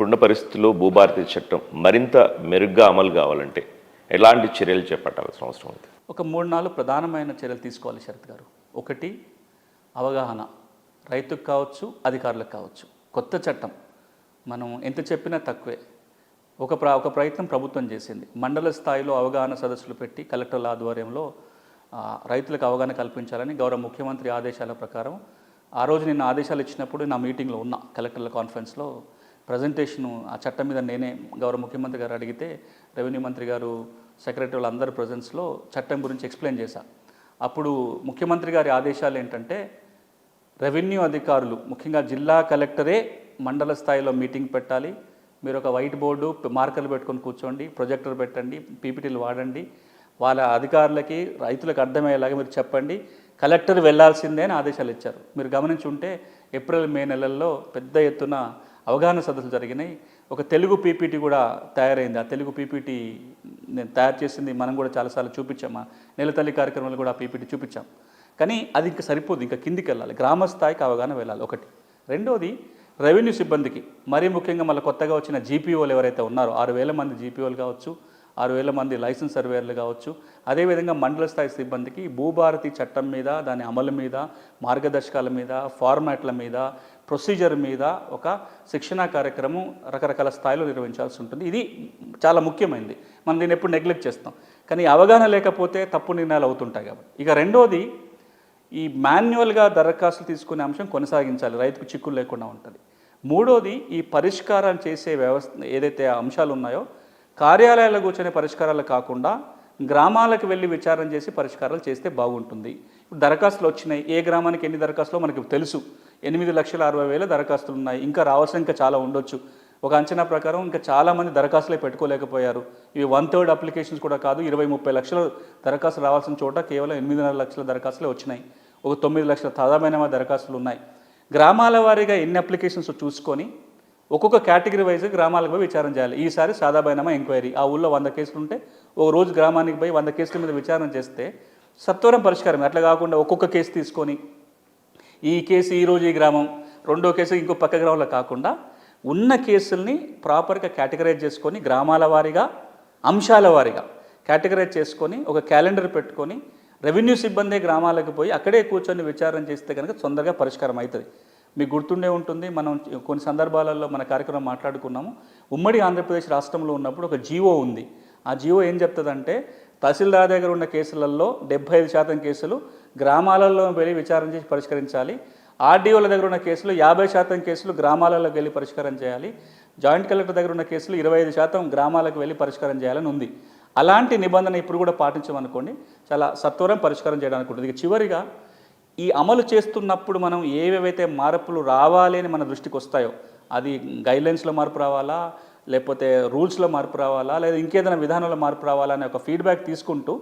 ఇప్పుడున్న పరిస్థితుల్లో భూభారతి చట్టం మరింత మెరుగ్గా అమలు కావాలంటే ఎలాంటి చర్యలు చేపట్టాల్సిన అవసరం ఉంది? ఒక మూడు నాలుగు ప్రధానమైన చర్యలు తీసుకోవాలి శరత్ గారు. ఒకటి అవగాహన. రైతుకు కావచ్చు అధికారులకు కావచ్చు. కొత్త చట్టం. మనం ఎంత చెప్పినా తక్కువే. ఒక ప్ర ఒక ప్రయత్నం ప్రభుత్వం చేసింది. మండల స్థాయిలో అవగాహన సదస్సులు పెట్టి కలెక్టర్ల ఆధ్వర్యంలో రైతులకు అవగాహన కల్పించాలని గౌరవ ముఖ్యమంత్రి ఆదేశాల ప్రకారం ఆ రోజు నేను ఆదేశాలు ఇచ్చినప్పుడు నా మీటింగ్లో ఉన్నా కలెక్టర్ల కాన్ఫరెన్స్లో ప్రజెంటేషను ఆ చట్టం మీద నేనే గౌరవ ముఖ్యమంత్రి గారు అడిగితే రెవెన్యూ మంత్రి గారు సెక్రటరీ వాళ్ళందరి ప్రజెన్స్లో చట్టం గురించి ఎక్స్ప్లెయిన్ చేశా. అప్పుడు ముఖ్యమంత్రి గారి ఆదేశాలు ఏంటంటే రెవెన్యూ అధికారులు ముఖ్యంగా జిల్లా కలెక్టరే మండల స్థాయిలో మీటింగ్ పెట్టాలి. మీరు ఒక వైట్ బోర్డు మార్కర్లు పెట్టుకొని కూర్చోండి ప్రొజెక్టర్ పెట్టండి పీపీటీలు వాడండి. వాళ్ళ అధికారులకి రైతులకు అర్థమయ్యేలాగా మీరు చెప్పండి. కలెక్టర్ వెళ్ళాల్సిందే అని ఆదేశాలు ఇచ్చారు. మీరు గమనించి ఉంటే ఏప్రిల్ మే నెలల్లో పెద్ద ఎత్తున అవగాహన సదస్సులు జరిగినాయి. ఒక తెలుగు పీపీటీ కూడా తయారైంది. ఆ తెలుగు పీపీటీ నేను తయారు చేసింది మనం కూడా చాలాసార్లు చూపించాం నెల నెలతల్లి కార్యక్రమాలు కూడా ఆ పీపీటీ చూపించాం. కానీ అది ఇంకా సరిపోదు ఇంకా కిందికి వెళ్ళాలి గ్రామ స్థాయికి అవగాహన వెళ్ళాలి ఒకటి. రెండోది రెవెన్యూ సిబ్బందికి మరీ ముఖ్యంగా మళ్ళీ కొత్తగా వచ్చిన జీపీఓలు ఎవరైతే ఉన్నారో ఆరు వేల మంది జీపీఓలు కావచ్చు ఆరు వేల మంది లైసెన్స్ సర్వేయర్లు కావచ్చు. అదేవిధంగా మండల స్థాయి సిబ్బందికి భూభారతి చట్టం మీద దాని అమలు మీద మార్గదర్శకాల మీద ఫార్మాట్ల మీద ప్రొసీజర్ మీద ఒక శిక్షణా కార్యక్రమం రకరకాల స్థాయిలో నిర్వహించాల్సి ఉంటుంది. ఇది చాలా ముఖ్యమైనది మనం దీన్ని ఎప్పుడు నెగ్లెక్ట్ చేస్తాం. కానీ అవగాహన లేకపోతే తప్పు నిర్ణయాలు అవుతుంటాయి కాబట్టి. ఇక రెండోది ఈ మాన్యువల్గా దరఖాస్తులు తీసుకునే అంశం కొనసాగించాలి. రైతుకు చిక్కులు లేకుండా ఉంటుంది. మూడోది ఈ పరిష్కారం చేసే వ్యవస్థ ఏదైతే అంశాలు ఉన్నాయో కార్యాలయాల్లో కూర్చొని పరిష్కారాలు కాకుండా గ్రామాలకు వెళ్ళి విచారణ చేసి పరిష్కారాలు చేస్తే బాగుంటుంది. ఇప్పుడు దరఖాస్తులు వచ్చినాయి. ఏ గ్రామానికి ఎన్ని దరఖాస్తులు మనకు తెలుసు. ఎనిమిది లక్షల అరవై వేల దరఖాస్తులు ఉన్నాయి. ఇంకా రావాల్సిన ఇంకా చాలా ఉండొచ్చు. ఒక అంచనా ప్రకారం ఇంకా చాలామంది దరఖాస్తులే పెట్టుకోలేకపోయారు. ఇవి వన్ థర్డ్ అప్లికేషన్స్ కూడా కాదు. ఇరవై ముప్పై లక్షల దరఖాస్తులు రావాల్సిన చోట కేవలం ఎనిమిదిన్నర లక్షల దరఖాస్తులే వచ్చినాయి. ఒక తొమ్మిది లక్షల తాజామైన దరఖాస్తులు ఉన్నాయి. గ్రామాల వారీగా ఎన్ని అప్లికేషన్స్ చూసుకొని ఒక్కొక్క కేటగిరీ వైజ్ గ్రామాలకు పోయి విచారణ చేయాలి. ఈసారి సాదాబైనమా ఎంక్వైరీ? ఆ ఊళ్ళో వంద కేసులు ఉంటే ఒక రోజు గ్రామానికి పోయి వంద కేసుల మీద విచారణ చేస్తే సత్వరం పరిష్కారం అట్లా కాకుండా ఒక్కొక్క కేసు తీసుకొని ఈ కేసు ఈ రోజు ఈ గ్రామం రెండో కేసు ఇంకో పక్క గ్రామంలో కాకుండా ఉన్న కేసుల్ని ప్రాపర్గా కేటగరైజ్ చేసుకొని గ్రామాల వారీగా అంశాల వారీగా కేటగరైజ్ చేసుకొని ఒక క్యాలెండర్ పెట్టుకొని రెవెన్యూ సిబ్బంది గ్రామాలకు పోయి అక్కడే కూర్చొని విచారణ చేస్తే కనుక తొందరగా పరిష్కారం అవుతుంది. మీకు గుర్తుండే ఉంటుంది మనం కొన్ని సందర్భాలలో మన కార్యక్రమం మాట్లాడుకున్నాము. ఉమ్మడి ఆంధ్రప్రదేశ్ రాష్ట్రంలో ఉన్నప్పుడు ఒక జీవో ఉంది. ఆ జీవో ఏం చెప్తుందంటే తహసీల్దార్ దగ్గర ఉన్న కేసులలో డెబ్బై ఐదు శాతం కేసులు గ్రామాలలో వెళ్ళి విచారణ చేసి పరిష్కరించాలి. ఆర్డీఓల దగ్గర ఉన్న కేసులు యాభై శాతం కేసులు గ్రామాలలోకి వెళ్ళి పరిష్కారం చేయాలి. జాయింట్ కలెక్టర్ దగ్గర ఉన్న కేసులు ఇరవై ఐదు శాతం గ్రామాలకు వెళ్ళి పరిష్కారం చేయాలని ఉంది. అలాంటి నిబంధన ఇప్పుడు కూడా పాటించమనుకోండి చాలా సత్వరం పరిష్కారం చేయడానికి ఉంటుంది. ఇక చివరిగా ఈ అమలు చేస్తున్నప్పుడు మనం ఏవేవైతే మార్పులు రావాలి అని మన దృష్టికి వస్తాయో అది గైడ్లైన్స్లో మార్పు రావాలా లేకపోతే రూల్స్లో మార్పు రావాలా లేదా ఇంకేదైనా విధానంలో మార్పు రావాలా అనే ఒక ఫీడ్బ్యాక్ తీసుకుంటూ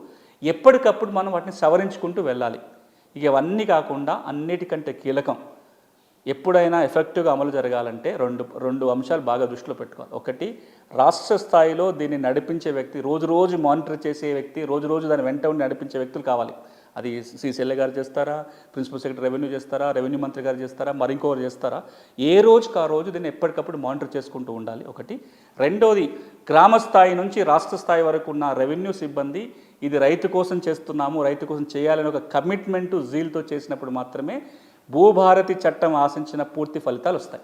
ఎప్పటికప్పుడు మనం వాటిని సవరించుకుంటూ వెళ్ళాలి. ఇక ఇవన్నీ కాకుండా అన్నిటికంటే కీలకం ఎప్పుడైనా ఎఫెక్టివ్గా అమలు జరగాలంటే రెండు రెండు అంశాలు బాగా దృష్టిలో పెట్టుకోవాలి. ఒకటి రాష్ట్ర స్థాయిలో దీన్ని నడిపించే వ్యక్తి రోజు రోజు మానిటర్ చేసే వ్యక్తి రోజు రోజు దాని వెంట ఉండి నడిపించే వ్యక్తులు కావాలి. అది సీసీఎల్ఏ గారు చేస్తారా? ప్రిన్సిపల్ సెక్రటరీ రెవెన్యూ చేస్తారా? రెవెన్యూ మంత్రి గారు చేస్తారా? మరి ఇంకొకరు చేస్తారా? ఏ రోజుకి ఆ రోజు దీన్ని ఎప్పటికప్పుడు మానిటర్ చేసుకుంటూ ఉండాలి. ఒకటి. రెండోది గ్రామ స్థాయి నుంచి రాష్ట్ర స్థాయి వరకు ఉన్న రెవెన్యూ సిబ్బంది ఇది రైతు కోసం చేస్తున్నాము రైతు కోసం చేయాలని ఒక కమిట్మెంట్ జీల్తో చేసినప్పుడు మాత్రమే భూభారతి చట్టం ఆశించిన పూర్తి ఫలితాలు వస్తాయి.